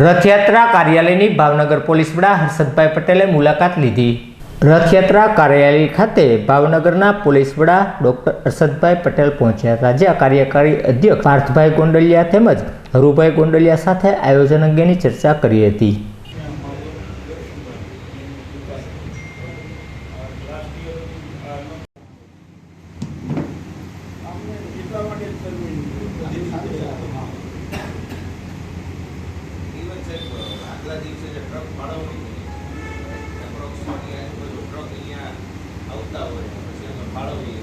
Rathyatra કાર્યાલયની Bhavnagar police વડા હર્ષદભાઈ પટેલે મુલાકાત લીધી. રથયાત્રા કાર્યાલય ખાતે ભાવનગરના પોલીસ વડા ડોક્ટર હર્ષદભાઈ પટેલ પહોંચ્યા રાજ્ય કાર્યકારી અધ્યક્ષ પાર્થભાઈ ગોંડલિયા તેમજ હરુભાઈ ગોંડલિયા સાથે આયોજન અંગેની ચર્ચા કરી હતી. ઇવન સાહેબ આગલા દિવસે જે ટ્રક ફાળવણી એપ્રોક્સિમેટલી આજુબાજુ ટ્રક અહીંયા આવતા હોય પછી અમે ફાળવીએ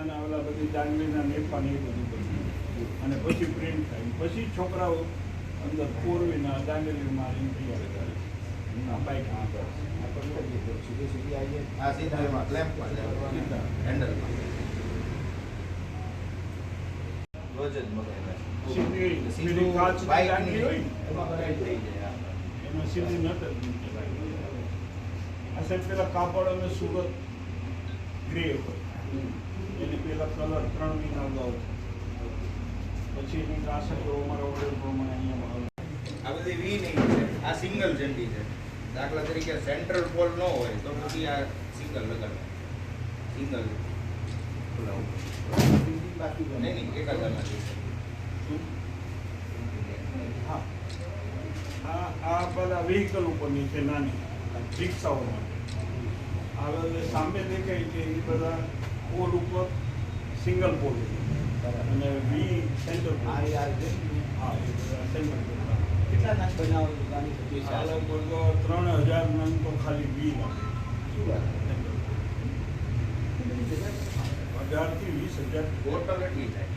અને બધી એ બધું બધું. પછી પ્રિન્ટ થાય. પછી છોકરાઓ અંદર પૂર્વીના તૈયાર કરે આ બાઈક આગળ સીધી સીધી આવીએ આ સીધા એમાં ક્લેમ્પમાં હેન્ડલમાં રોજ જ મગાવ્યા છે. સીધું સીધી કાચની bike દાંડલી ની. હોય ને, એમાં કરાઈ થઈ જાય. એમાં સીધી નત જ નીચે લાગી. આ સાહેબ પેલા કાપડ અમે સુરત ગ્રે હોય. એની પેલા કલર ત્રણ મહિના અગાઉ પછી એની કાસેટો અમારા ઓર્ડર પ્રમાણે અહીંયા આ બધી વી નહીં છે. આ સિંગલ ઝંડી છે. દાખલા તરીકે સેન્ટ્રલ પોલ ન હોય તો પછી આ સિંગલ લગાડે. સિંગલ નહીં નહીં એક આના હા. આ આ બધા વ્હીકલ ઉપરની છે નાની રિક્ષાઓ માટે. આ બધા સામે દેખાય છે એ બધા પોલ ઉપર સિંગલ પોલ અને વી સેન્ટર હા એ બધા સેન્ટર પોલ કેટલા નાખ બનાવો લગભગ ત્રણ હજાર નંગ તો ખાલી વી હજારથી વીસ હજાર. ટોટલ એટલી થાય.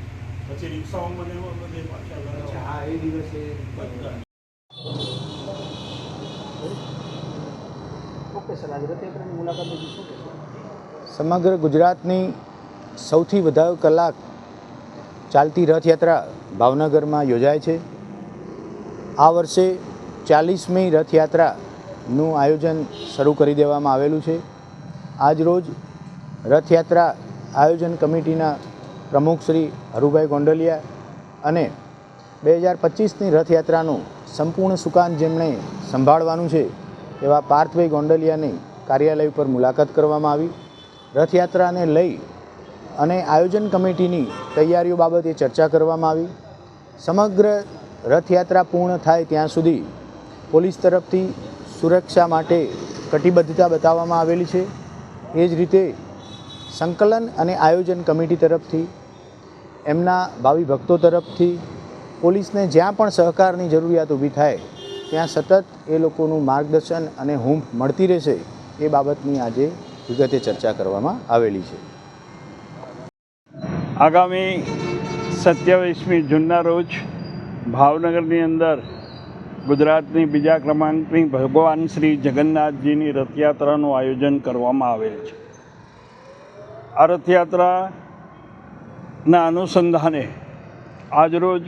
પછી રિક્ષાઓમાં ને બધે પાછા હા એ દિવસે બધા. સમગ્ર ગુજરાતની સૌથી વધારે કલાક ચાલતી રથયાત્રા ભાવનગરમાં યોજાય છે. આ વર્ષે ચાલીસમી રથયાત્રાનું આયોજન શરૂ કરી દેવામાં આવેલું છે. આજરોજ રથયાત્રા આયોજન કમિટીના પ્રમુખ શ્રી હરુભાઈ ગોંડલિયા અને બે હજાર પચીસની રથયાત્રાનું સંપૂર્ણ સુકાન જેમણે સંભાળવાનું છે. એવા પાર્થભાઈ ગોંડલિયાની કાર્યાલય ઉપર મુલાકાત કરવામાં આવી. રથયાત્રાને લઈ અને આયોજન કમિટીની તૈયારીઓ બાબતે ચર્ચા કરવામાં આવી. સમગ્ર રથયાત્રા પૂર્ણ થાય ત્યાં સુધી પોલીસ તરફથી સુરક્ષા માટે કટિબદ્ધતા બતાવવામાં આવેલી છે. એ જ રીતે સંકલન અને આયોજન કમિટી તરફથી, એમના ભાવિ ભક્તો તરફથી પોલીસને જ્યાં પણ સહકારની જરૂરિયાત ઊભી થાય ત્યાં સતત એ લોકોનું માર્ગદર્શન અને હૂંફ મળતી રહેશે એ બાબતની આજે વિગતે ચર્ચા કરવામાં આવેલી છે. આગામી સત્યાવીસમી જૂનના રોજ ભાવનગરની અંદર ગુજરાતની બીજા ક્રમાંકની ભગવાન શ્રી જગન્નાથજીની રથયાત્રાનું આયોજન કરવામાં આવેલ છે. આ રથયાત્રાના અનુસંધાને આજરોજ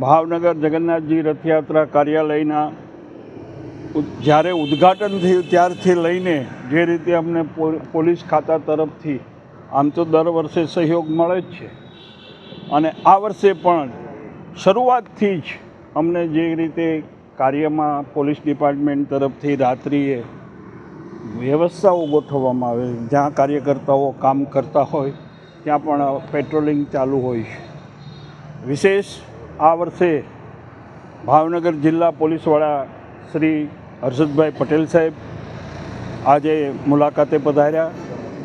ભાવનગર જગન્નાથજી રથયાત્રા કાર્યાલયના જ્યારે ઉદ્ઘાટન થયું ત્યારથી લઈને જે રીતે અમને પોલીસ ખાતા તરફથી આમ તો દર વર્ષે સહયોગ મળે જ છે. અને આ વર્ષે પણ શરૂઆતથી જ અમને જે રીતે કાર્યમાં પોલીસ ડિપાર્ટમેન્ટ તરફથી રાત્રિએ વ્યવસ્થાઓ ગોઠવવામાં આવે, જ્યાં કાર્યકર્તાઓ કામ કરતા હોય, ત્યાં પણ પેટ્રોલિંગ ચાલુ હોય છે. વિશેષ આ વર્ષે ભાવનગર જિલ્લા પોલીસવાળા શ્રી હર્ષદભાઈ પટેલ સાહેબ આજે મુલાકાતે પધાર્યા,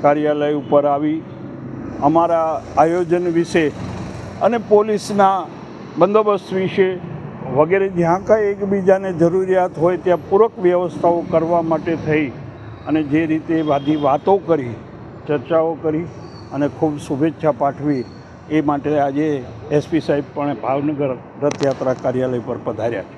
કાર્યાલય ઉપર આવી. અમારા આયોજન વિશે અને પોલીસના બંદોબસ્ત વિશે વગેરે જ્યાં કાંઈ એકબીજાને જરૂરિયાત હોય ત્યાં પૂરક વ્યવસ્થાઓ કરવા માટે થઈ અને જે રીતે બધી વાતો કરી, ચર્ચાઓ કરી અને ખૂબ શુભેચ્છા પાઠવી. એ માટે આજે એસપી સાહેબ પણ ભાવનગર રથયાત્રા કાર્યાલય પર પધાર્યા છે.